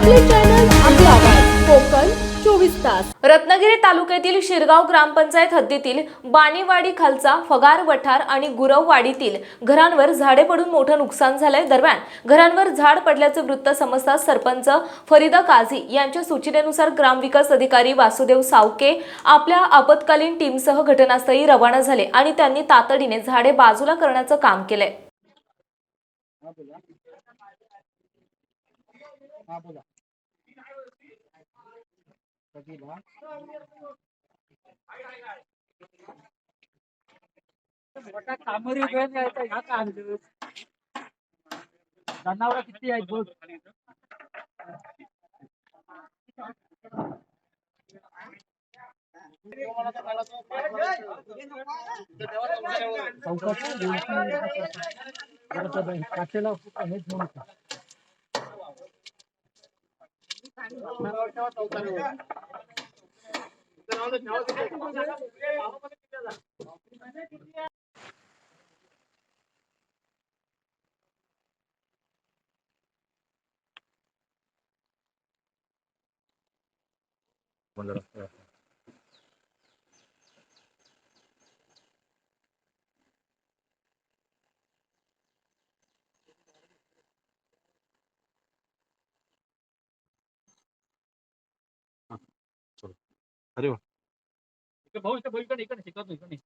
आपले चॅनल आवाज. कोकण चोवीस तास. रत्नागिरी तालुक्यातील शिरगाव ग्रामपंचायत हद्दीतील बाणीवाडी खालचा फगार वठार आणि गुरववाडीतील घरांवर झाडे पडून मोठं नुकसान झालंय. दरम्यान घरांवर झाड पडल्याचं वृत्त समजता सरपंच फरीदा काझी यांच्या सूचनेनुसार ग्रामविकास अधिकारी वासुदेव सावके आपल्या आपत्कालीन टीमसह घटनास्थळी रवाना झाले आणि त्यांनी तातडीने झाडे बाजूला करण्याचं काम केलंय. कधीला मोठा कामरी उभ्या यायचा ह्या का आणलं जनावर किती आहेत बोल चौकात काचेला हेच म्हणून भाऊ इकडे भाऊ इकडे इकडे शिकवतो इकडे.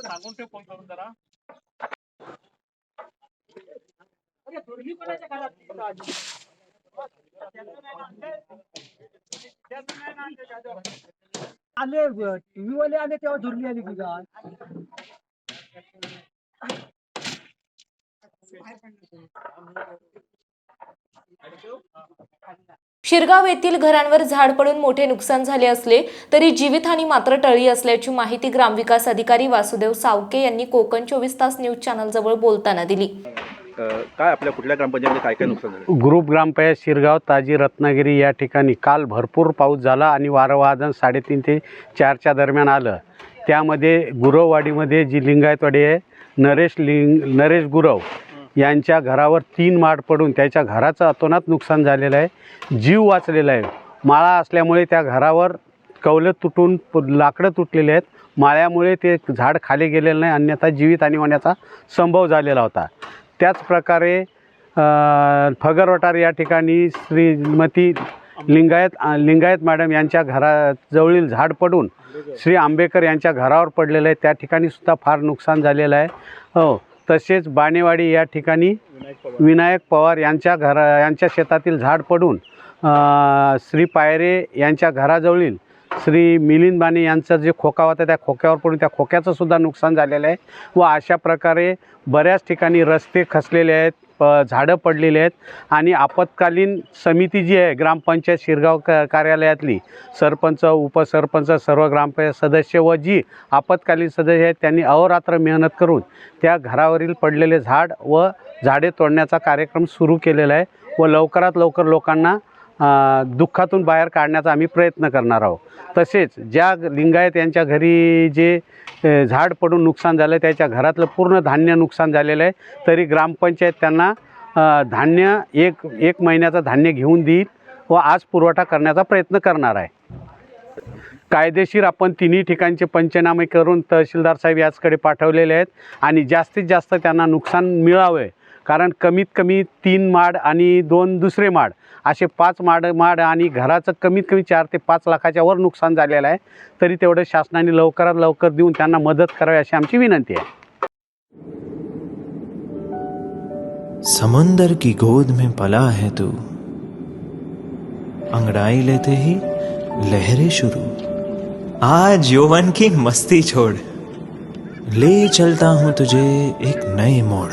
सांगून ते फोन करून जरा आले टीव्ही वाले आले तेव्हा धुरली आली तुझा शिरगाव येथील घरांवर झाड पडून मोठे नुकसान झाले असले तरी जीवितहानी मात्र टळली असल्याची माहिती ग्रामविकास अधिकारी वासुदेव सावके यांनी कोकण चोवीस तास न्यूज चॅनलजवळ बोलताना दिली. काय आपल्या कुठल्या ग्रामपंचायतीमध्ये काय काय नुकसान झालं? ग्रुप ग्रामपंचायत शिरगाव ताजी रत्नागिरी या ठिकाणी काल भरपूर पाऊस झाला आणि वारंवादन साडेतीन ते चारच्या दरम्यान आलं. त्यामध्ये गुरववाडीमध्ये जी लिंगायतवाडी आहे नरेश लिंग नरेश गुरव यांच्या घरावर तीन माड पडून त्याच्या घराचं अतोनात नुकसान झालेलं आहे. जीव वाचलेला आहे. माळा असल्यामुळे त्या घरावर कवलं तुटून प- लाकडं तुटलेले आहेत. माळ्यामुळे ते झाड खाली गेलेलं नाही अन्यथा जीवित आणि होण्याचा संभव झालेला होता. त्याचप्रकारे फगरवटार या ठिकाणी श्रीमती लिंगायत लिंगायत मॅडम यांच्या घराजवळील झाड पडून श्री आंबेकर यांच्या घरावर पडलेलं आहे त्या ठिकाणी सुद्धा फार नुकसान झालेलं आहे. हो तसेच बाणेवाडी या ठिकाणी विनायक पवार. यांच्या घरा यांच्या शेतातील झाड पडून श्री पायरे यांच्या घराजवळील श्री मिलिंद बाणे यांचा जे खोका होता त्या खोक्यावर पडून त्या खोक्याचं सुद्धा नुकसान झालेलं आहे. व अशा प्रकारे बऱ्याच ठिकाणी रस्ते खचलेले आहेत. प झाडं पडलेली आहेत. आणि आपत्कालीन समिती जी आहे ग्रामपंचायत शिरगाव क कार्यालयातली सरपंच उपसरपंच सर्व ग्रामपंचायत सदस्य व जी आपत्कालीन सदस्य आहेत त्यांनी अहोरात्र मेहनत करून त्या घरावरील पडलेले झाड व झाडे तोडण्याचा कार्यक्रम सुरू केलेला आहे व लवकरात लवकर लोकांना दुःखातून बाहेर काढण्याचा आम्ही प्रयत्न करणार आहोत. तसेच ज्या लिंगायत यांच्या घरी जे झाड पडून नुकसान झालं त्याच्या घरातलं पूर्ण धान्य नुकसान झालेलं आहे तरी ग्रामपंचायत त्यांना धान्य एक एक महिन्याचं धान्य घेऊन देईल व आज पुरवठा करण्याचा प्रयत्न करणार आहे. कायदेशीर आपण तिन्ही ठिकाणचे पंचनामे करून तहसीलदार साहेब याचकडे पाठवलेले आहेत आणि जास्तीत जास्त त्यांना नुकसान मिळावे कारण कमीत कमी तीन माड आणि दोन दुसरे माड असे पाच माड माड आणि घराचं कमीत कमी चार ते पाच लाखाच्या वर नुकसान झालेलं आहे. तरी तेवढं शासनाने लवकरात लवकर देऊन त्यांना मदत करावी अशी आमची विनंती आहे. समंदर की गोद में पला है तू। अंगड़ाई लेते ही लहरें शुरू। आज यौवन की मस्ती छोड़। ले चलता हूं तुझे एक नए मोड़।